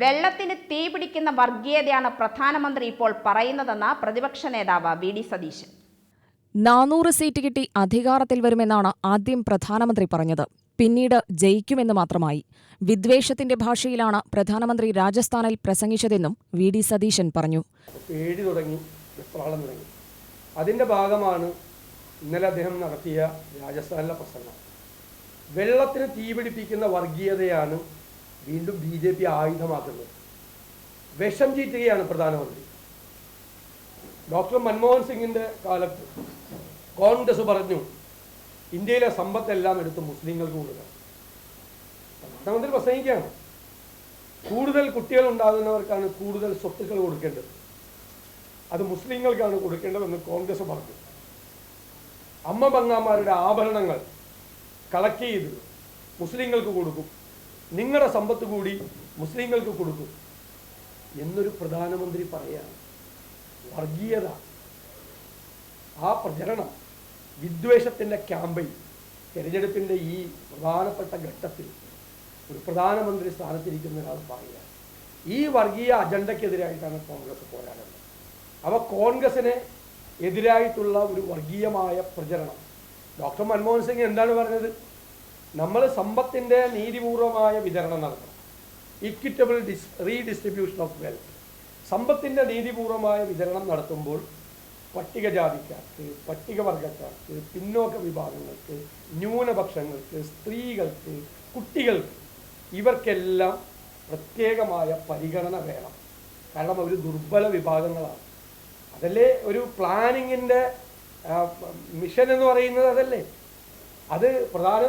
വെള്ളത്തിന് തീ പിടിക്കുന്ന വർഗീയതയാണ് പ്രധാനമന്ത്രി ഇപ്പോൾ പറയുന്നതെന്ന് പ്രതിപക്ഷ നേതാവ് വി ഡി സതീശൻ. നാനൂറ് സീറ്റ് കിട്ടി അധികാരത്തിൽ വരുമെന്നാണ് ആദ്യം പ്രധാനമന്ത്രി പറഞ്ഞത്. പിന്നീട് ജയിക്കുമെന്ന് മാത്രമായി. വിദ്വേഷത്തിന്റെ ഭാഷയിലാണ് പ്രധാനമന്ത്രി രാജസ്ഥാനിൽ പ്രസംഗിച്ചതെന്നും വി ഡി സതീശൻ പറഞ്ഞു. പേടി തുടങ്ങി വെപ്രാളം തുടങ്ങി. അതിന്റെ ഭാഗമാണ് ഇന്നലെ അദ്ദേഹം നടത്തിയ രാജസ്ഥാനിലെ പ്രസംഗം. വെള്ളത്തിന് തീപിടിപ്പിക്കുന്ന വർഗീയതയാണ് വീണ്ടും ബി ജെ പി ആയുധമാക്കുന്നത്. വിഷം ചീറ്റുകയാണ് പ്രധാനമന്ത്രി. ഡോക്ടർ മൻമോഹൻ സിംഗിന്റെ കാലത്ത് കോൺഗ്രസ് പറഞ്ഞു ഇന്ത്യയിലെ സമ്പത്തെല്ലാം എടുത്ത് മുസ്ലിങ്ങൾക്ക് കൊടുക്കുക പ്രധാനമന്ത്രി പ്രസംഗിക്കുകയാണ്. കൂടുതൽ കുട്ടികൾ ഉണ്ടാകുന്നവർക്കാണ് കൂടുതൽ സ്വത്തുക്കൾ കൊടുക്കേണ്ടത്. അത് മുസ്ലിങ്ങൾക്കാണ് കൊടുക്കേണ്ടതെന്ന് കോൺഗ്രസ് പറഞ്ഞു. അമ്മ ബംഗാമാരുടെ ആഭരണങ്ങൾ കളക്ട് ചെയ്ത് മുസ്ലിങ്ങൾക്ക് കൊടുക്കും. നിങ്ങളുടെ സമ്പത്ത് കൂടി മുസ്ലിങ്ങൾക്ക് കൊടുക്കും. എന്നൊരു പ്രധാനമന്ത്രി പറയാണ് വർഗീയത. ആ പ്രചരണം വിദ്വേഷത്തിന്റെ ക്യാമ്പയിൻ തിരഞ്ഞെടുപ്പിന്റെ ഈ പ്രധാനപ്പെട്ട ഘട്ടത്തിൽ ഒരു പ്രധാനമന്ത്രി സ്ഥാനത്തിരിക്കുന്ന ഒരാൾ പറയുക ഈ വർഗീയ അജണ്ടയ്ക്കെതിരായിട്ടാണ് കോൺഗ്രസ് പോരാടുന്നത്. അവ കോൺഗ്രസിന് എതിരായിട്ടുള്ള ഒരു വർഗീയമായ പ്രചരണം. ഡോക്ടർ മൻമോഹൻ സിംഗ് എന്താണ് പറഞ്ഞത്? നമ്മൾ സമ്പത്തിന്റെ നീതിപൂർവമായ വിതരണം നടത്തണം. Equitable dis redistribution of wealth സമ്പത്തിന്റെ നീതിപൂർവമായ വിതരണം നടത്തുമ്പോൾ പട്ടികജാതിക്കാർക്ക് പട്ടികവർഗക്കാർക്ക് പിന്നോക്ക വിഭാഗങ്ങൾക്ക് ന്യൂനപക്ഷങ്ങൾക്ക് സ്ത്രീകൾക്ക് കുട്ടികൾക്ക് ഇവർക്കെല്ലാം പ്രത്യേകമായ പരിഗണന വേണം. കാരണം അവർ ദുർബല വിഭാഗങ്ങളാണ്. അതല്ലേ ഒരു പ്ലാനിങ്ങിന്റെ മിഷൻ എന്ന് പറയുന്നത് അതല്ലേ? അത് പ്രധാന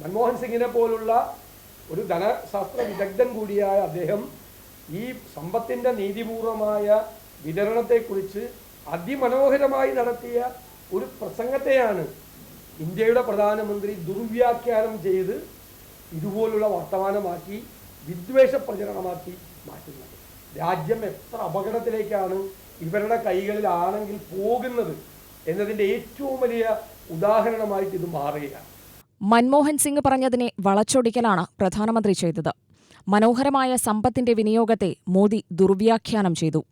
മൻമോഹൻ സിംഗിനെ പോലുള്ള ഒരു ധനശാസ്ത്ര വിദഗ്ധൻ കൂടിയായ അദ്ദേഹം ഈ സമ്പത്തിന്റെ നീതിപൂർവമായ വിതരണത്തെക്കുറിച്ച് അതിമനോഹരമായി നടത്തിയ ഒരു പ്രസംഗത്തെയാണ് ഇന്ത്യയുടെ പ്രധാനമന്ത്രി ദുർവ്യാഖ്യാനം ചെയ്ത് ഇതുപോലുള്ള വർത്തമാനമാക്കി വിദ്വേഷ പ്രചരണമാക്കി മാറ്റുന്നത്. രാജ്യം എത്ര അപകടത്തിലേക്കാണ് ഇവരുടെ കൈകളിലാണെങ്കിൽ പോകുന്നത് എന്നതിന്റെ ഏറ്റവും വലിയ ഉദാഹരണമായിട്ട് ഇത് മാറുകയാണ്. മൻമോഹൻ സിംഗ് പറഞ്ഞതിനെ വളച്ചൊടിക്കലാണ് പ്രധാനമന്ത്രി ചെയ്തത്. മനോഹരമായ സമ്പത്തിന്റെ വിനിയോഗത്തെ മോദി ദുർവ്യാഖ്യാനം ചെയ്തു.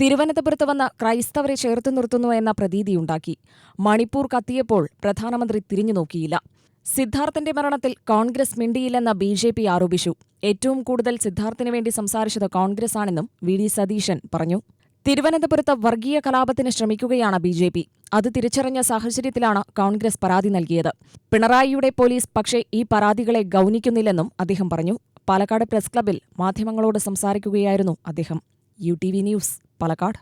തിരുവനന്തപുരത്ത് വന്ന് ക്രൈസ്തവരെ ചേർത്തു നിർത്തുന്നു എന്ന പ്രതീതിയുണ്ടാക്കി മണിപ്പൂർ കത്തിയപ്പോൾ പ്രധാനമന്ത്രി തിരിഞ്ഞു നോക്കിയില്ല. സിദ്ധാർത്ഥന്റെ മരണത്തിൽ കോൺഗ്രസ് മിണ്ടിയില്ലെന്ന് ബി ജെ പി ആരോപിച്ചു. ഏറ്റവും കൂടുതൽ സിദ്ധാർത്ഥിനു വേണ്ടി സംസാരിച്ചത് കോൺഗ്രസ് ആണെന്നും വി ഡി സതീശൻ പറഞ്ഞു. തിരുവനന്തപുരത്ത് വർഗീയ കലാപത്തിന് ശ്രമിക്കുകയാണ് ബി ജെ പി. അത് തിരിച്ചറിഞ്ഞ സാഹചര്യത്തിലാണ് കോൺഗ്രസ് പരാതി നൽകിയത്. പിണറായിയുടെ പോലീസ് പക്ഷേ ഈ പരാതികളെ ഗൗനിക്കുന്നില്ലെന്നും അദ്ദേഹം പറഞ്ഞു. പാലക്കാട് പ്രസ് ക്ലബിൽ മാധ്യമങ്ങളോട് സംസാരിക്കുകയായിരുന്നു അദ്ദേഹം. U T V news Palakkad.